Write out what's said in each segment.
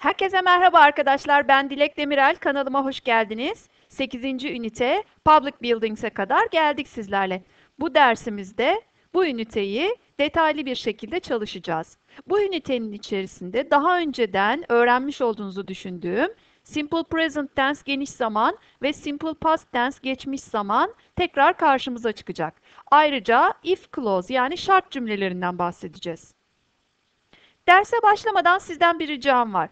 Herkese merhaba arkadaşlar. Ben Dilek Demirel. Kanalıma hoş geldiniz. 8. ünite Public Buildings'e kadar geldik sizlerle. Bu dersimizde bu üniteyi detaylı bir şekilde çalışacağız. Bu ünitenin içerisinde daha önceden öğrenmiş olduğunuzu düşündüğüm Simple Present Tense geniş zaman ve Simple Past Tense geçmiş zaman tekrar karşımıza çıkacak. Ayrıca if clause yani şart cümlelerinden bahsedeceğiz. Derse başlamadan sizden bir ricam var.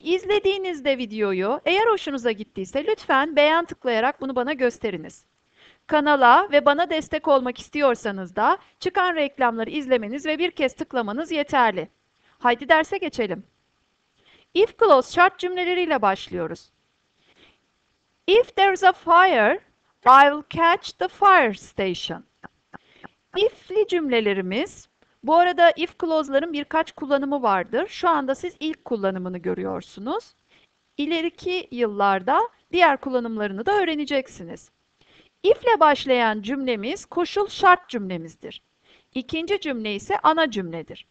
İzlediğinizde videoyu eğer hoşunuza gittiyse lütfen beğen tıklayarak bunu bana gösteriniz. Kanala ve bana destek olmak istiyorsanız da çıkan reklamları izlemeniz ve bir kez tıklamanız yeterli. Haydi derse geçelim. If clause şart cümleleriyle başlıyoruz. If there's a fire, I will catch the fire station. If'li cümlelerimiz bu arada if clause'ların birkaç kullanımı vardır. Şu anda siz ilk kullanımını görüyorsunuz. İleriki yıllarda diğer kullanımlarını da öğreneceksiniz. If ile başlayan cümlemiz koşul şart cümlemizdir. İkinci cümle ise ana cümledir.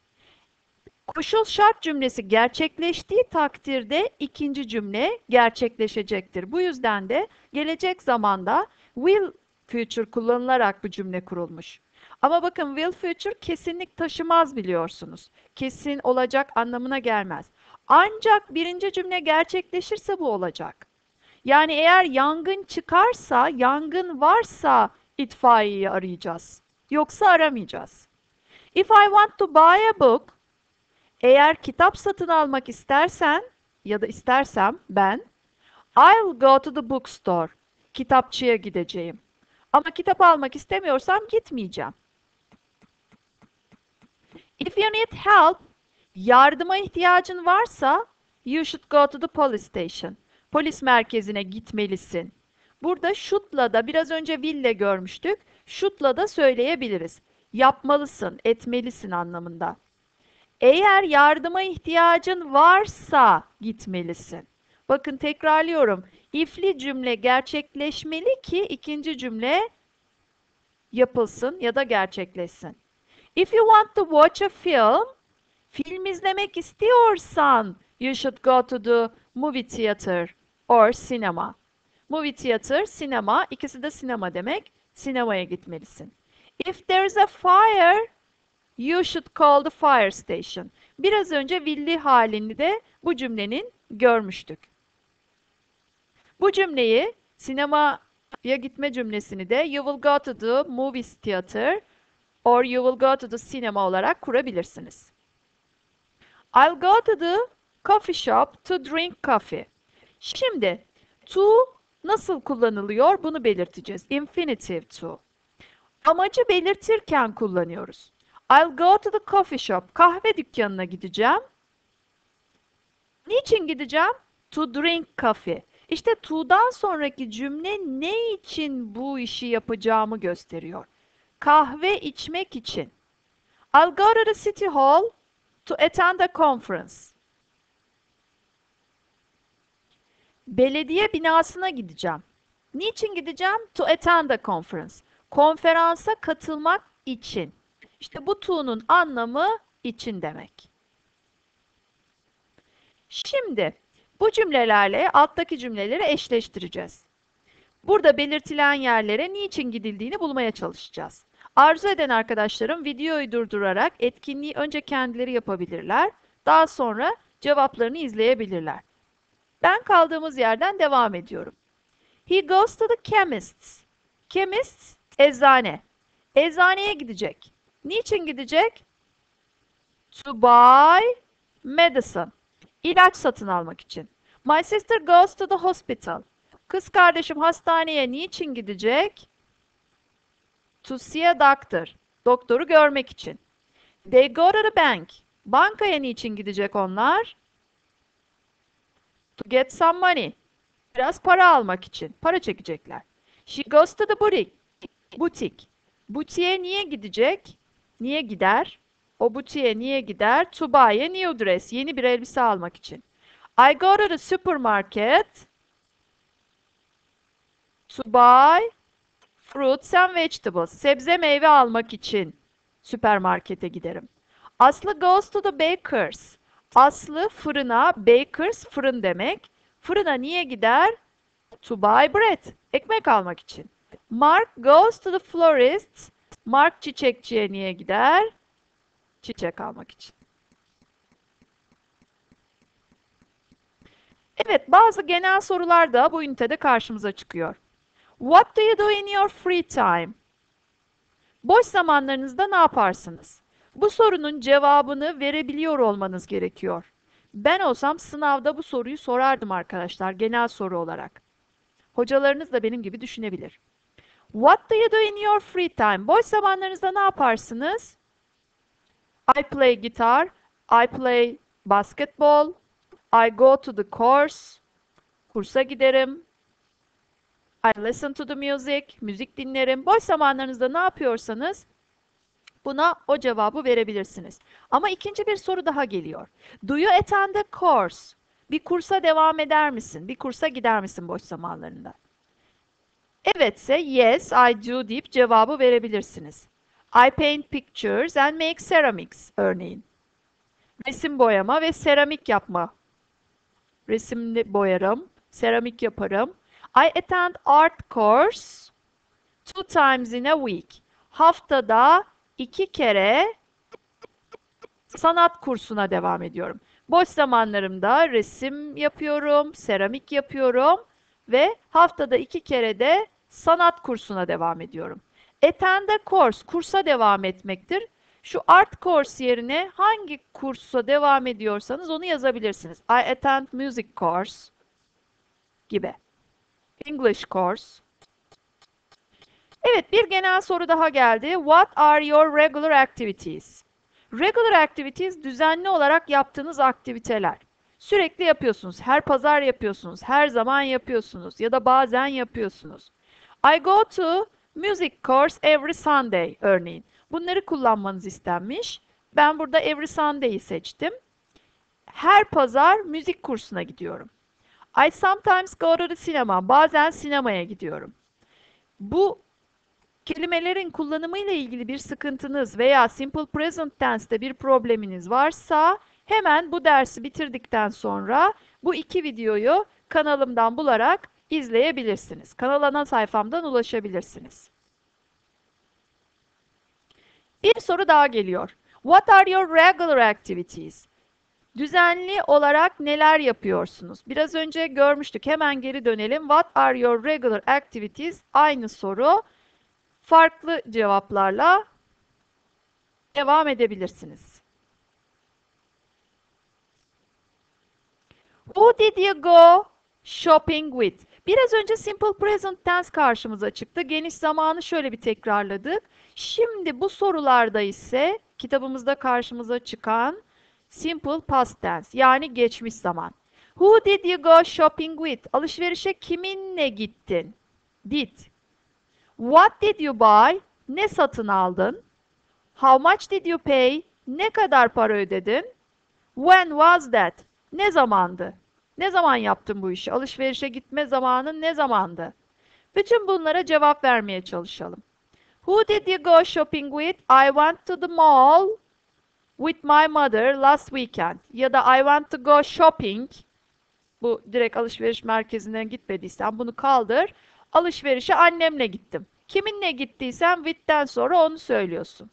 Koşul şart cümlesi gerçekleştiği takdirde ikinci cümle gerçekleşecektir. Bu yüzden de gelecek zamanda will future kullanılarak bu cümle kurulmuş. Ama bakın will future kesinlik taşımaz biliyorsunuz. Kesin olacak anlamına gelmez. Ancak birinci cümle gerçekleşirse bu olacak. Yani eğer yangın çıkarsa, yangın varsa itfaiyeyi arayacağız. Yoksa aramayacağız. If I want to buy a book, eğer kitap satın almak istersen ya da istersem ben, I'll go to the bookstore. Kitapçıya gideceğim. Ama kitap almak istemiyorsam gitmeyeceğim. If you need help, yardıma ihtiyacın varsa you should go to the police station. Polis merkezine gitmelisin. Burada should'la da biraz önce will'le görmüştük. Should'la da söyleyebiliriz. Yapmalısın, etmelisin anlamında. Eğer yardıma ihtiyacın varsa gitmelisin. Bakın tekrarlıyorum. If'li cümle gerçekleşmeli ki ikinci cümle yapılsın ya da gerçekleşsin. If you want to watch a film, film izlemek istiyorsan you should go to the movie theater or cinema. Movie theater, sinema, ikisi de sinema demek. Sinemaya gitmelisin. If there's a fire, you should call the fire station. Biraz önce willi halini de bu cümlenin görmüştük. Bu cümleyi sinemaya gitme cümlesini de you will go to the movie theater or you will go to the cinema olarak kurabilirsiniz. I'll go to the coffee shop to drink coffee. Şimdi to nasıl kullanılıyor bunu belirteceğiz. Infinitive to. Amacı belirtirken kullanıyoruz. I'll go to the coffee shop. Kahve dükkanına gideceğim. Niçin gideceğim? To drink coffee. İşte to'dan sonraki cümle ne için bu işi yapacağımı gösteriyor. Kahve içmek için. I'll go to the city hall to attend a conference. Belediye binasına gideceğim. Niçin gideceğim? To attend a conference. Konferansa katılmak için. İşte bu to'nun anlamı için demek. Şimdi bu cümlelerle alttaki cümleleri eşleştireceğiz. Burada belirtilen yerlere niçin gidildiğini bulmaya çalışacağız. Arzu eden arkadaşlarım videoyu durdurarak etkinliği önce kendileri yapabilirler. Daha sonra cevaplarını izleyebilirler. Ben kaldığımız yerden devam ediyorum. He goes to the chemist's. Chemist, eczane. Eczaneye gidecek. Niçin gidecek? To buy medicine. İlaç satın almak için. My sister goes to the hospital. Kız kardeşim hastaneye niçin gidecek? To see a doctor. Doktoru görmek için. They go to the bank. Bankaya niçin gidecek onlar? To get some money. Biraz para almak için. Para çekecekler. She goes to the boutique. Butik. Butiğe niye gidecek? Niye gider? O butiğe niye gider? To buy a new dress. Yeni bir elbise almak için. I go to the supermarket to buy fruits and vegetables. Sebze meyve almak için süpermarkete giderim. Aslı goes to the baker's. Aslı fırına, bakers fırın demek. Fırına niye gider? To buy bread. Ekmek almak için. Mark goes to the florist. Mark çiçekçiye niye gider? Çiçek almak için. Evet, bazı genel sorular da bu ünitede karşımıza çıkıyor. What do you do in your free time? Boş zamanlarınızda ne yaparsınız? Bu sorunun cevabını verebiliyor olmanız gerekiyor. Ben olsam sınavda bu soruyu sorardım arkadaşlar, genel soru olarak. Hocalarınız da benim gibi düşünebilir. What do you do in your free time? Boş zamanlarınızda ne yaparsınız? I play guitar, I play basketball, I go to the course, kursa giderim, I listen to the music, müzik dinlerim. Boş zamanlarınızda ne yapıyorsanız buna o cevabı verebilirsiniz. Ama ikinci bir soru daha geliyor. Do you attend a course? Bir kursa devam eder misin? Bir kursa gider misin boş zamanlarında? Evetse yes, I do deyip cevabı verebilirsiniz. I paint pictures and make ceramics örneğin. Resim boyama ve seramik yapma. Resimli boyarım, seramik yaparım. I attend art course two times in a week. Haftada iki kere sanat kursuna devam ediyorum. Boş zamanlarımda resim yapıyorum, seramik yapıyorum ve haftada iki kere de sanat kursuna devam ediyorum. Attend a course, kursa devam etmektir. Şu art course yerine hangi kursa devam ediyorsanız onu yazabilirsiniz. I attend music course gibi. English course. Evet, bir genel soru daha geldi. What are your regular activities? Regular activities düzenli olarak yaptığınız aktiviteler. Sürekli yapıyorsunuz. Her pazar yapıyorsunuz. Her zaman yapıyorsunuz. Ya da bazen yapıyorsunuz. I go to music course every Sunday örneğin. Bunları kullanmanız istenmiş. Ben burada every Sunday'i seçtim. Her pazar müzik kursuna gidiyorum. I sometimes go to the cinema. Bazen sinemaya gidiyorum. Bu kelimelerin kullanımıyla ilgili bir sıkıntınız veya simple present tense'te bir probleminiz varsa hemen bu dersi bitirdikten sonra bu iki videoyu kanalımdan bularak izleyebilirsiniz. Kanal ana sayfamdan ulaşabilirsiniz. Bir soru daha geliyor. What are your regular activities? Düzenli olarak neler yapıyorsunuz? Biraz önce görmüştük. Hemen geri dönelim. What are your regular activities? Aynı soru. Farklı cevaplarla devam edebilirsiniz. Who did you go shopping with? Biraz önce simple present tense karşımıza çıktı. Geniş zamanı şöyle bir tekrarladık. Şimdi bu sorularda ise kitabımızda karşımıza çıkan simple past tense yani geçmiş zaman. Who did you go shopping with? Alışverişe kiminle gittin? Did. What did you buy? Ne satın aldın? How much did you pay? Ne kadar para ödedin? When was that? Ne zamandı? Ne zaman yaptın bu işi? Alışverişe gitme zamanı ne zamandı? Bütün bunlara cevap vermeye çalışalım. Who did you go shopping with? I went to the mall with my mother last weekend. Ya da I want to go shopping. Bu direkt alışveriş merkezinden gitmediysen bunu kaldır. Alışverişe annemle gittim. Kiminle gittiysen with'ten sonra onu söylüyorsun.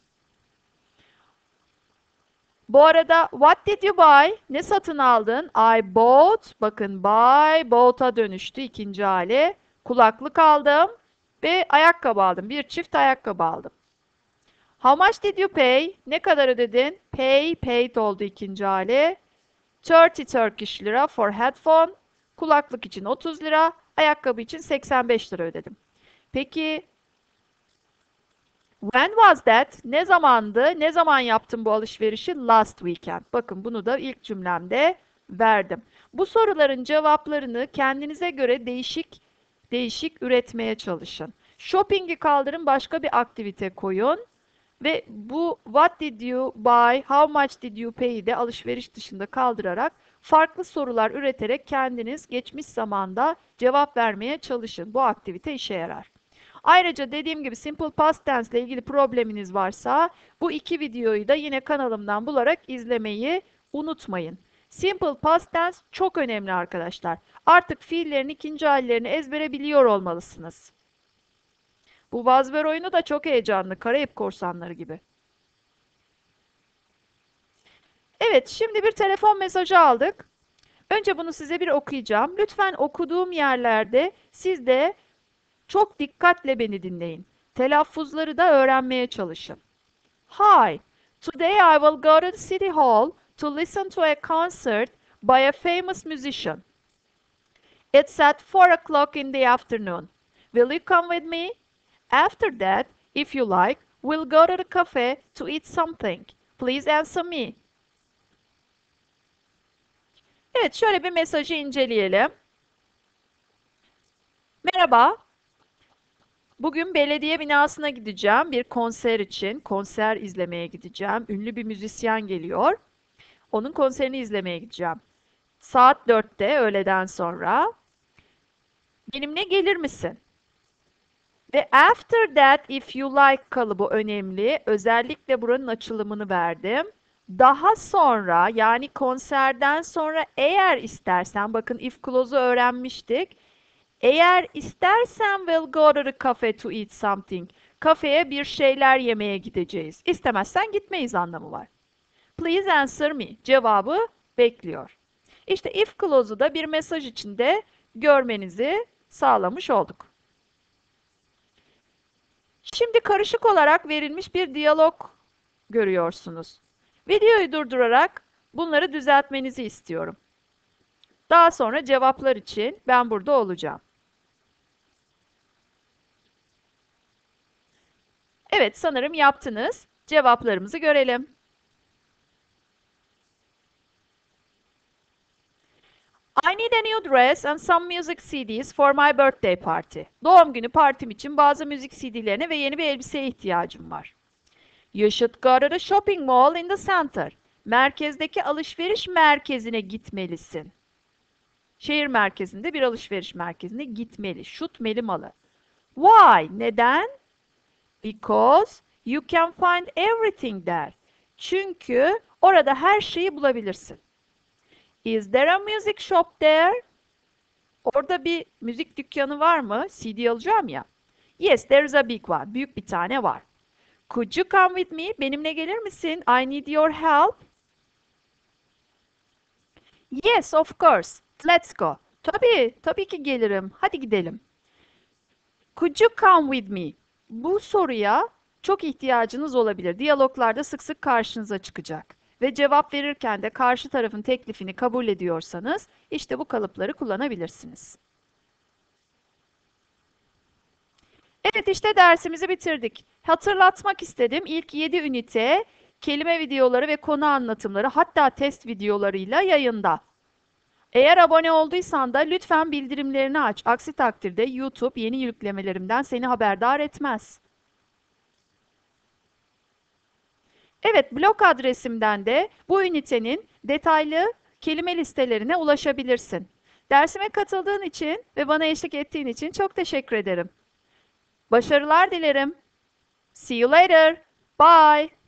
Bu arada what did you buy? Ne satın aldın? I bought. Bakın buy, bought'a dönüştü ikinci hali. Kulaklık aldım ve ayakkabı aldım. Bir çift ayakkabı aldım. How much did you pay? Ne kadar ödedin? Pay, paid oldu ikinci hali. 30 Turkish lira for headphone. Kulaklık için 30 lira, ayakkabı için 85 lira ödedim. Peki When was that? Ne zamandı? Ne zaman yaptım bu alışverişi? Last weekend. Bakın bunu da ilk cümlemde verdim. Bu soruların cevaplarını kendinize göre değişik değişik üretmeye çalışın. Shopping'i kaldırın, başka bir aktivite koyun ve bu what did you buy, how much did you pay'i de alışveriş dışında kaldırarak farklı sorular üreterek kendiniz geçmiş zamanda cevap vermeye çalışın. Bu aktivite işe yarar. Ayrıca dediğim gibi Simple Past Tense ile ilgili probleminiz varsa bu iki videoyu da yine kanalımdan bularak izlemeyi unutmayın. Simple past tense çok önemli arkadaşlar. Artık fiillerin ikinci hallerini ezbere biliyor olmalısınız. Bu Vazver oyunu da çok heyecanlı. Karayip korsanları gibi. Evet, şimdi bir telefon mesajı aldık. Önce bunu size bir okuyacağım. Lütfen okuduğum yerlerde siz de çok dikkatle beni dinleyin. Telaffuzları da öğrenmeye çalışın. Hi, today I will go to the city hall to listen to a concert by a famous musician. It's at 4 o'clock in the afternoon. Will you come with me? After that, if you like, we'll go to the cafe to eat something. Please answer me. Evet, şöyle bir mesajı inceleyelim. Merhaba. Bugün belediye binasına gideceğim bir konser için. Konser izlemeye gideceğim. Ünlü bir müzisyen geliyor. Onun konserini izlemeye gideceğim. Saat 4'te öğleden sonra. Benimle gelir misin? Ve after that if you like kalıbı önemli. Özellikle buranın açılımını verdim. Daha sonra yani konserden sonra eğer istersen bakın if clause'u öğrenmiştik. Eğer istersen we'll go to the cafe to eat something. Kafeye bir şeyler yemeye gideceğiz. İstemezsen gitmeyiz anlamı var. Please answer me. Cevabı bekliyor. İşte if clause'u da bir mesaj içinde görmenizi sağlamış olduk. Şimdi karışık olarak verilmiş bir diyalog görüyorsunuz. Videoyu durdurarak bunları düzeltmenizi istiyorum. Daha sonra cevaplar için ben burada olacağım. Evet, sanırım yaptınız. Cevaplarımızı görelim. I need a new dress and some music CDs for my birthday party. Doğum günü partim için bazı müzik CD'lerine ve yeni bir elbiseye ihtiyacım var. You should go to the shopping mall in the center. Merkezdeki alışveriş merkezine gitmelisin. Şehir merkezinde bir alışveriş merkezine gitmeli. Şutmeli malı. Why? Neden? Because you can find everything there. Çünkü orada her şeyi bulabilirsin. Is there a music shop there? Orada bir müzik dükkanı var mı? CD alacağım ya. Yes, there is a big one. Büyük bir tane var. Could you come with me? Benimle gelir misin? I need your help. Yes, of course. Let's go. Tabii, tabii ki gelirim. Hadi gidelim. Could you come with me? Bu soruya çok ihtiyacınız olabilir. Diyaloglarda sık sık karşınıza çıkacak. Ve cevap verirken de karşı tarafın teklifini kabul ediyorsanız işte bu kalıpları kullanabilirsiniz. Evet işte dersimizi bitirdik. Hatırlatmak istedim ilk 7 ünite kelime videoları ve konu anlatımları hatta test videolarıyla yayında. Eğer abone olduysan da lütfen bildirimlerini aç. Aksi takdirde YouTube yeni yüklemelerimden seni haberdar etmez. Evet, blog adresimden de bu ünitenin detaylı kelime listelerine ulaşabilirsin. Dersime katıldığın için ve bana eşlik ettiğin için çok teşekkür ederim. Başarılar dilerim. See you later. Bye.